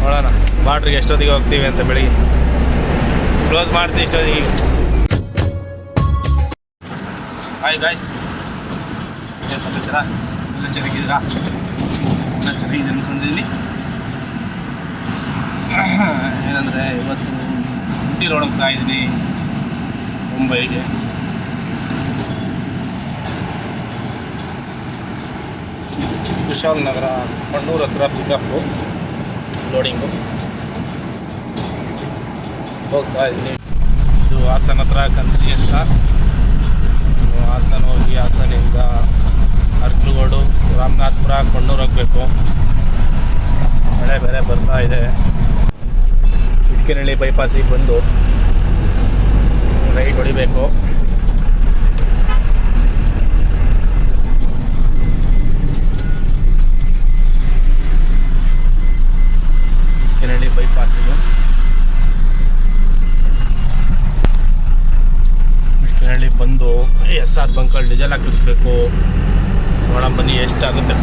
ನೋಡೋಣ. ಬಾರ್ಡ್ರಿಗೆ ಎಷ್ಟೊತ್ತಿಗೆ ಹೋಗ್ತೀವಿ ಅಂತ ಬೆಳಿಗ್ಗೆ. ಕ್ಲೋಸ್ ಮಾಡ್ತೀವಿ ಇಷ್ಟೊತ್ತಿಗೆ. ಹಾಯ್ ಗಾಯ್ಸ್ ಏನು ಸಮಾಚಾರ? ಎಲ್ಲ ಚೆನ್ನಾಗಿದ್ದೀರಾ? ಎಲ್ಲ ಚೆನ್ನಾಗಿದೆ ಅಂದ್ಕೊಂಡಿದ್ದೀನಿ ಏನಂದರೆ ಇವತ್ತು ಹುಟ್ಟಿ ನೋಡೋಗ್ತಾ ಇದ್ದೀನಿ ಮುಂಬೈಗೆ. ಕುಶಾಲ್ ನಗರ ಮಣ್ಣೂರು ಹತ್ರ ಪಿಕಪ್ಪು ಲೋಡಿಂಗು ಹೋಗ್ತಾ ಇದ್ದೀನಿ. ಇದು ಹಾಸನ ಹತ್ರ ಕಂದ್ರಿ ಅಂತ. ಹಾಸನ ಹೋಗಿ ಹಾಸನಿಂದ ಅರ್ಕಲಗೋಡು, ರಾಮನಾಥ್ಪುರ ಕಣ್ಣೂರು ಹೋಗಬೇಕು. ಮಳೆ ಬೇರೆ ಬರ್ತಾ ಇದೆ. ಇಟ್ಕಿನಹಳ್ಳಿ ಬೈಪಾಸಿಗೆ ಬಂದು ರೈಟ್ ಹೊಡಿಬೇಕು. ಎಸ್ ಆರ್ ಬಂಕಲ್ಲಿ ಡೀಸೆಲ್ ಹಾಕಿಸ್ಬೇಕು. ನೋಡೋಣ ಬನ್ನಿ, ಎಷ್ಟಾಗುತ್ತೆ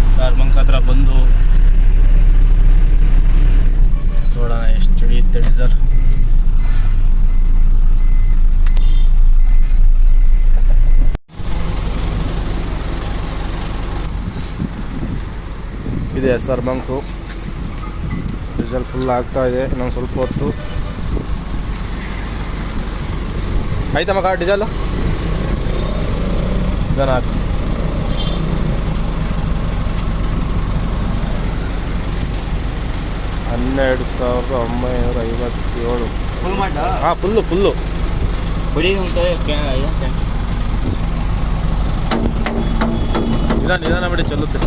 ಎಸ್ ಆರ್ ಬಂಕ್ ಹತ್ರ ಬಂದು ನೋಡೋಣ ಎಷ್ಟು ಹಿಡಿಯುತ್ತೆ ಡೀಸೆಲ್. ಇದೆ S R bunk. Diesel full ಆಗ್ತಾ ಇದೆ ಇನ್ನೊಂದು ಸ್ವಲ್ಪ ಹೊತ್ತು. ಆಯ್ತಾ ಮಗ ಡೀಸೆಲ್ ಇದನ್ನು ಹಾಕಿ. ಹನ್ನೆರಡು ಸಾವಿರದ ಒಂಬೈನೂರ ಐವತ್ತೇಳು. ಹಾಂ ಫುಲ್ಲು ಫುಲ್ಲು ನಿಧಾನ ನಿಧಾನ ಬಿಡಿ ಚೆಲ್ಲುತ್ತೆ.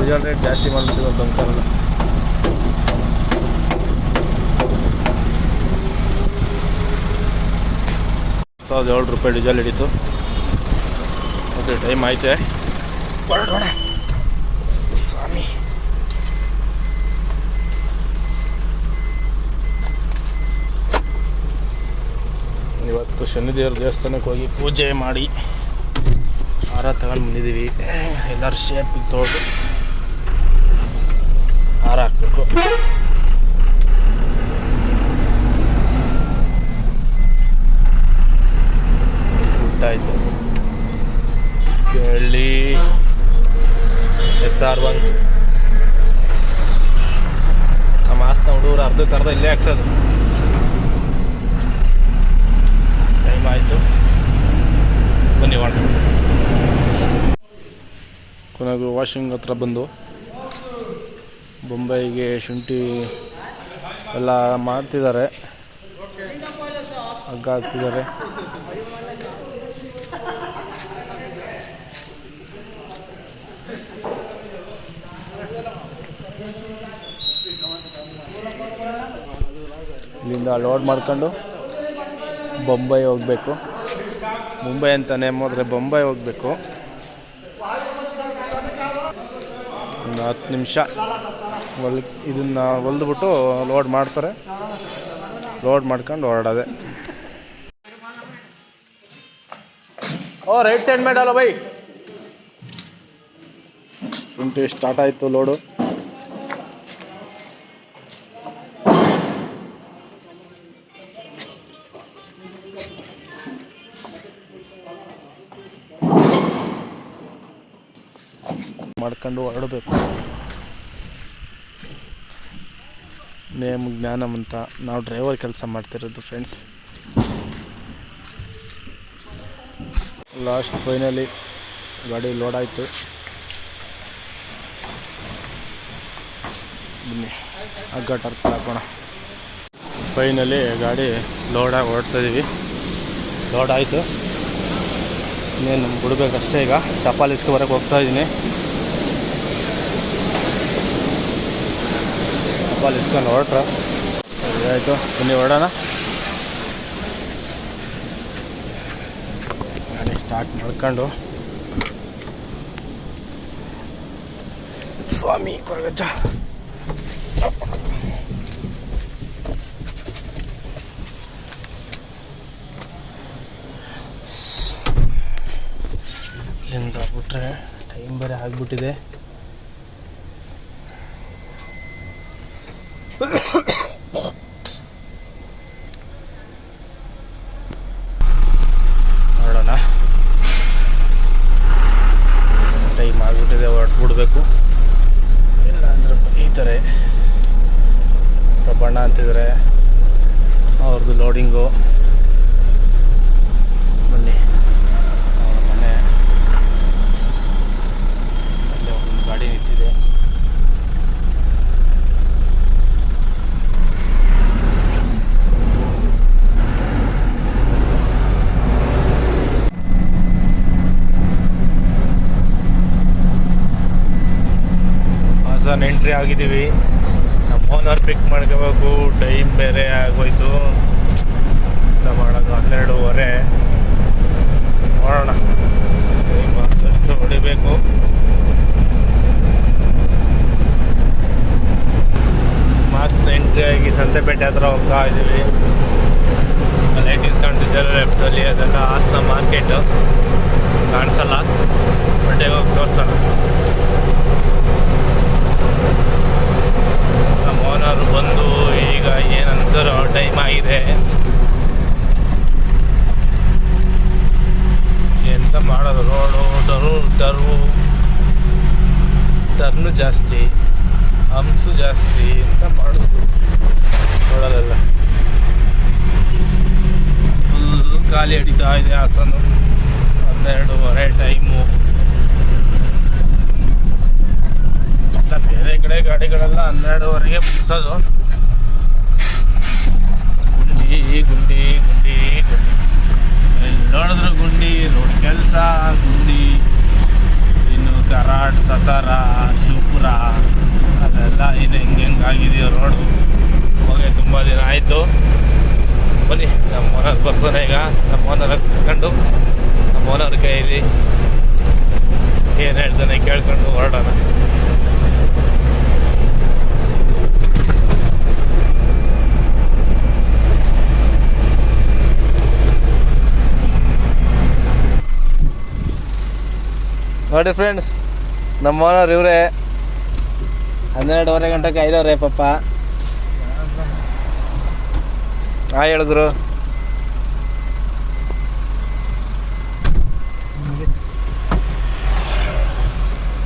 ಡೀಸೆಲ್ ರೇಟ್ ಜಾಸ್ತಿ ಮಾಡ್ಬಿಟ್ಟು ಅಂತ ಸಾವಿರದ ಏಳು ರೂಪಾಯಿ ಡೀಸೆಲ್ ಹಿಡಿತು. ಓಕೆ ಟೈಮ್ ಆಯ್ತೆ? ಹೊರಡೋಣ. ಸ್ವಾಮಿ. ಇವತ್ತು ಶನಿದೇವರ ದೇವಸ್ಥಾನಕ್ಕೆ ಹೋಗಿ ಪೂಜೆ ಮಾಡಿ ಹಾರ ತಗೊಂಡು ಬಂದಿದ್ದೀವಿ. ಎಲ್ಲರೂ ಶೇಪಿಗೆ ತೊಗೊಂಡು ಹಾರ ಹಾಕ್ಬೇಕು ಬಂಕ್ ನಮ್ಮ ಹಾಸನ ಹುಡುಗರು ಅರ್ಧಕ್ಕೆ ಅರ್ಧ ಇಲ್ಲೇ ಹಾಕ್ಸೋದು. ಟೈಮ್ ಆಯಿತು. ಬನ್ನಿ ವಾಟ್ ಕೊನೆಗೂ ವಾಷಿಂಗ್ ಹತ್ರ ಬಂದು. ಬೊಂಬೈಗೆ ಶುಂಠಿ ಎಲ್ಲ ಮಾಡ್ತಿದ್ದಾರೆ. ಹಗ್ಗ ಹಾಕ್ತಿದ್ದಾರೆ. ಇಲ್ಲಿಂದ ಲೋಡ್ ಮಾಡ್ಕೊಂಡು ಬೊಂಬೈ ಹೋಗಬೇಕು. ಮುಂಬೈ ಅಂತ ನೇಮ್ ಹೋದ್ರೆ ಬೊಂಬೈ ಹೋಗಬೇಕು. ಒಂದು ಹತ್ತು ನಿಮಿಷ. ಹೊಲ್ ಇದನ್ನು ಹೊಲ್ದ್ಬಿಟ್ಟು ಲೋಡ್ ಮಾಡ್ತಾರೆ. ಲೋಡ್ ಮಾಡ್ಕೊಂಡು ಹೊರಡೋದೆ. ಓ ರೈಟ್ ಸೈಡ್ ಮೇಡಲ್ಲ ಬೈ. ಸ್ಟಾರ್ಟ್ ಆಯಿತು ಲೋಡು. ಮಾಡ್ಕೊಂಡು ಹೊರಡಬೇಕು. ನೇಮ್, ಜ್ಞಾನಮ್ ಅಂತ ನಾವು ಡ್ರೈವರ್ ಕೆಲಸ ಮಾಡ್ತಿರೋದು ಫ್ರೆಂಡ್ಸ್ ಲಾಸ್ಟ್ ಫೈನಲಿ ಗಾಡಿ ಲೋಡ್ ಆಯಿತು. ಬನ್ನಿ ಹಗ್ಗ ಟರ್ಕ್ ಹಾಕೋಣ. ಫೈನಲಿ ಗಾಡಿ ಲೋಡಾಗಿ ಹೊರಡ್ತಾಯಿದ್ದೀವಿ ಲೋಡ್ ಆಯಿತು. ಇನ್ನೇನು, ಬಿಡ್ಬೇಕಷ್ಟೇ ಈಗ. ಟಪಾಲಿಸ್ಕೆ ಬರೋಕ್ಕೆ ಹೋಗ್ತಾ ಬಾಲ್ ಇಸ್ಕೊಂಡು ಹೊರಟ್ರ ಆಯಿತು ಬನ್ನಿ ಹೊರಡೋಣ ಗಾಡಿ ಸ್ಟಾರ್ಟ್ ಮಾಡ್ಕೊಂಡು. ಸ್ವಾಮಿ, ಕೊರಗಜ್ಜ. ಇಲ್ಲಿಂದ ಬಿಟ್ಟರೆ ಟೈಮ್ ಬೇರೆ ಆಗಿಬಿಟ್ಟಿದೆ. ಆಗಿಬಿಟ್ಟಿದೆ ಹಾಸನ್ ಎಂಟ್ರಿ ಆಗಿದ್ದೀವಿ. ನಮ್ಮ ಓನರ್ ಪಿಕ್ ಮಾಡ್ಕೋಬೇಕು. ಟೈಮ್ ಬೇರೆ ಆಗೋಯ್ತು. ಅಂತ ಮಾಡೋದು ಹನ್ನೆರಡೂವರೆ. ನೋಡೋಣ. ಟೈಮ್ ಆದಷ್ಟು ಹೊಡಿಬೇಕು. ಮಸ್ತ್ ಎಂಟ್ರಿ ಆಗಿ ಸಂತೆಪೇಟೆ ಹತ್ರ ಹೋಗ್ತಾ ಇದ್ದೀವಿ. ಲೈಟ್ ಇಸ್ಕೊಂಡಿದ್ದಾರೆ ಲೆಫ್ಟಲ್ಲಿ ಅದೆಲ್ಲ ಹಾಸನ ಮಾರ್ಕೆಟು ಕಾಣಿಸಲ್ಲ. ಬಟ್ ಹೋಗಿ ತೋರ್ಸೋಣ ನಮ್ಮ ಓನರ್ ಬಂದು ಈಗ ಏನಂತಾರೋ ಟೈಮ್ ಆಗಿದೆ. ಎಂತ ಮಾಡೋದು? ರೋಡು ಟರು ಟರು ಟರ್ನು ಜಾಸ್ತಿ, ಹಂಸು ಜಾಸ್ತಿ, ಎಂತ ಮಾಡೋದು? ರೋಡಲ್ಲೆಲ್ಲ ಫುಲ್ ಖಾಲಿ ಹಿಡಿತಾ ಇದೆ ಹಾಸನು. ಹನ್ನೆರಡುವರೆ ಟೈಮು ಅಂತ ಬೇರೆ ಕಡೆ ಗಾಡಿಗಳೆಲ್ಲ ಹನ್ನೆರಡುವರೆಗೆ ಮುಗಿಸೋದು. ಗುಂಡಿ ಗುಂಡಿ ಗುಂಡಿ ಗುಂಡಿ. ಇಲ್ಲಿ ನೋಡಿದ್ರು ಗುಂಡಿ, ರೋಡ್ ಕೆಲಸ, ಗುಂಡಿ. ಇನ್ನು ಕರಾಡ್ ಸತಾರ, ಶಿವಪುರ, ಅದೆಲ್ಲ ಇದು. ಹೆಂಗೆ ಹೆಂಗೆ ಆಗಿದೆಯೋ ರೋಡು. ಹೋಗಿ ತುಂಬ ದಿನ ಆಯಿತು. ಬನ್ನಿ ನಮ್ಮ ಓನರ್ ಬರ್ತಾನೆ ಈಗ. ನಮ್ಮ ಓನರ್ ಹತ್ಸ್ಕೊಂಡು ನಮ್ಮ ಓನರ್ ಕೈಯಲ್ಲಿ ಏನು ಹೇಳ್ತಾನೆ ಕೇಳ್ಕೊಂಡು ಹೊರಡೋಣ. ನೋಡಿ ಫ್ರೆಂಡ್ಸ್ ನಮ್ಮ ಓನರ್ ಇವರೇ ಹನ್ನೆರಡುವರೆ ಗಂಟೆಗೆ ಐದವ್ರೆ ಪಪ್ಪ ಹಾಂ ಹೇಳಿದ್ರು.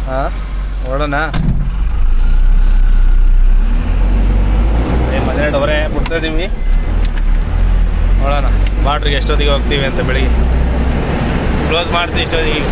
ಹಾಂ, ನೋಡೋಣ. ಹನ್ನೆರಡುವರೆ ಬಿಡ್ತಾ ಇದ್ದೀವಿ ನೋಡೋಣ, ಬಾಟ್ರಿಗೆ ಎಷ್ಟೊತ್ತಿಗೆ ಹೋಗ್ತೀವಿ ಅಂತ ಬೆಳಿಗ್ಗೆ. ಕ್ಲೋಸ್ ಮಾಡ್ತೀವಿ ಇಷ್ಟೊತ್ತಿಗೆ.